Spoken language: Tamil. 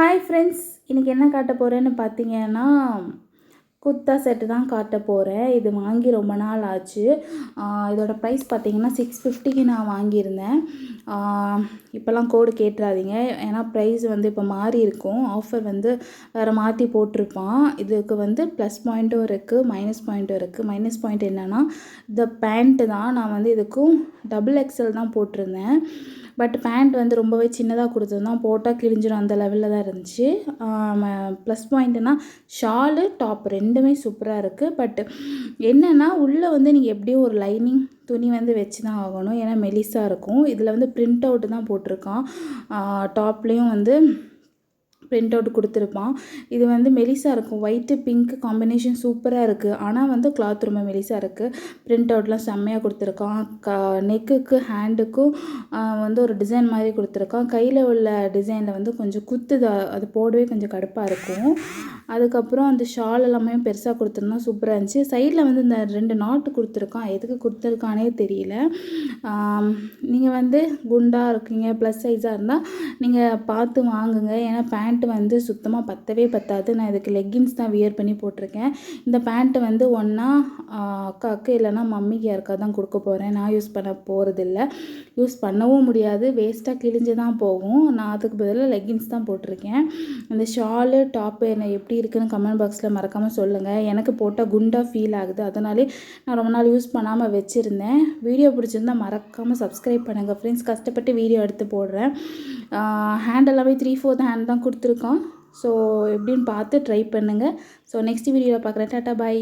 ஹாய் ஃப்ரெண்ட்ஸ் இன்றைக்கி என்ன காட்ட போகிறேன்னு பார்த்தீங்கன்னா குர்த்தா செட்டு தான் காட்ட போகிறேன் இது வாங்கி ரொம்ப நாள் ஆச்சு. இதோட ப்ரைஸ் பார்த்தீங்கன்னா சிக்ஸ் ஃபிஃப்டிக்கு நான் வாங்கியிருந்தேன். இப்போல்லாம் கோடு கேட்டுறாதீங்க ஏன்னா ப்ரைஸ் வந்து இப்போ மாறி இருக்கும். ஆஃபர் வந்து வேறு மாற்றி போட்டிருப்பான். இதுக்கு வந்து ப்ளஸ் பாயிண்ட்டும் இருக்குது மைனஸ் பாயிண்ட்டும் இருக்குது மைனஸ் பாயிண்ட் என்னென்னா இந்த பேண்ட்டு தான் நான் வந்து இதுக்கும் டபுள் எக்ஸல் தான் போட்டிருந்தேன். பட் பேண்ட் வந்து ரொம்பவே சின்னதாக கொடுத்துருந்தோம் போட்டால் கிழிஞ்சிடும் அந்த லெவலில் தான் இருந்துச்சு. ப்ளஸ் பாயிண்ட்டுனா ஷாலு டாப் ரெண்டுமே சூப்பராக இருக்குது பட் என்னென்னா உள்ளே வந்து நீங்கள் எப்படியும் ஒரு லைனிங் துணி வந்து வச்சு தான் ஆகணும். ஏன்னா மெலிசாக இருக்கும். இதில் வந்து பிரிண்ட் அவுட்டு தான் போட்டிருக்கான். டாப்லேயும் வந்து பிரிண்ட் அவுட் கொடுத்துருப்பான். இது வந்து மெலிசாக இருக்கும். ஒயிட்டு பிங்க் காம்பினேஷன் சூப்பராக இருக்குது ஆனால் வந்து கிளாத் ரொம்ப மெலிசாக இருக்குது பிரிண்ட் அவுட்லாம் செம்மையாக கொடுத்துருக்கான். க நெக்குக்கு ஹேண்டுக்கும் வந்து ஒரு டிசைன் மாதிரி கொடுத்துருக்கான். கையில் உள்ள டிசைனில் வந்து கொஞ்சம் குத்துது அது போடவே கொஞ்சம் கடுப்பாக இருக்கும். அதுக்கப்புறம் அந்த ஷால் எல்லாமே பெருசாக கொடுத்துருந்தான் சூப்பராக இருந்துச்சு. சைடில் வந்து இந்த ரெண்டு நாட்டு கொடுத்துருக்கான். எதுக்கு கொடுத்துருக்கானே தெரியல. நீங்கள் வந்து குண்டாக இருக்கீங்க ப்ளஸ் சைஸாக இருந்தால் நீங்கள் பார்த்து வாங்குங்க. ஏன்னா பேண்ட்டு வந்து சுத்தமாக பத்தவே பத்தாது. நான் இதுக்கு லெக்கின்ஸ் தான் வியர் பண்ணி போட்டிருக்கேன். இந்த பேண்ட்டு வந்து ஒன்றா அக்காவுக்கு இல்லைன்னா மம்மிக்கு யாருக்கா தான் கொடுக்க போகிறேன் நான் யூஸ் பண்ண போகிறதில்ல யூஸ் பண்ணவும் முடியாது. வேஸ்ட்டாக கிழிஞ்சு தான் போகும். நான் அதுக்கு பதிலாக லெக்கின்ஸ் தான் போட்டிருக்கேன். அந்த ஷாலு டாப்பு என்ன எப்படி இருக்குன்னு கமெண்ட் பாக்ஸில் மறக்காமல் சொல்லுங்கள் எனக்கு போட்டால் குண்டாக ஃபீல் ஆகுது. அதனாலே நான் ரொம்ப நாள் யூஸ் பண்ணாமல் வச்சுருந்தேன். வீடியோ பிடிச்சிருந்தா மறக்காமல் சப்ஸ்கிரைப் பண்ணுங்கள் ஃப்ரெண்ட்ஸ் கஷ்டப்பட்டு வீடியோ எடுத்து போடுறேன். ஹேண்ட் எல்லாமே த்ரீ ஃபோர்த் ஹேண்ட் தான் கொடுத்துருக்கோம். ஸோ எப்படின்னு பார்த்து ட்ரை பண்ணுங்கள் ஸோ நெக்ஸ்ட் வீடியோவில் பார்க்குறேன். டாட்டா பாய்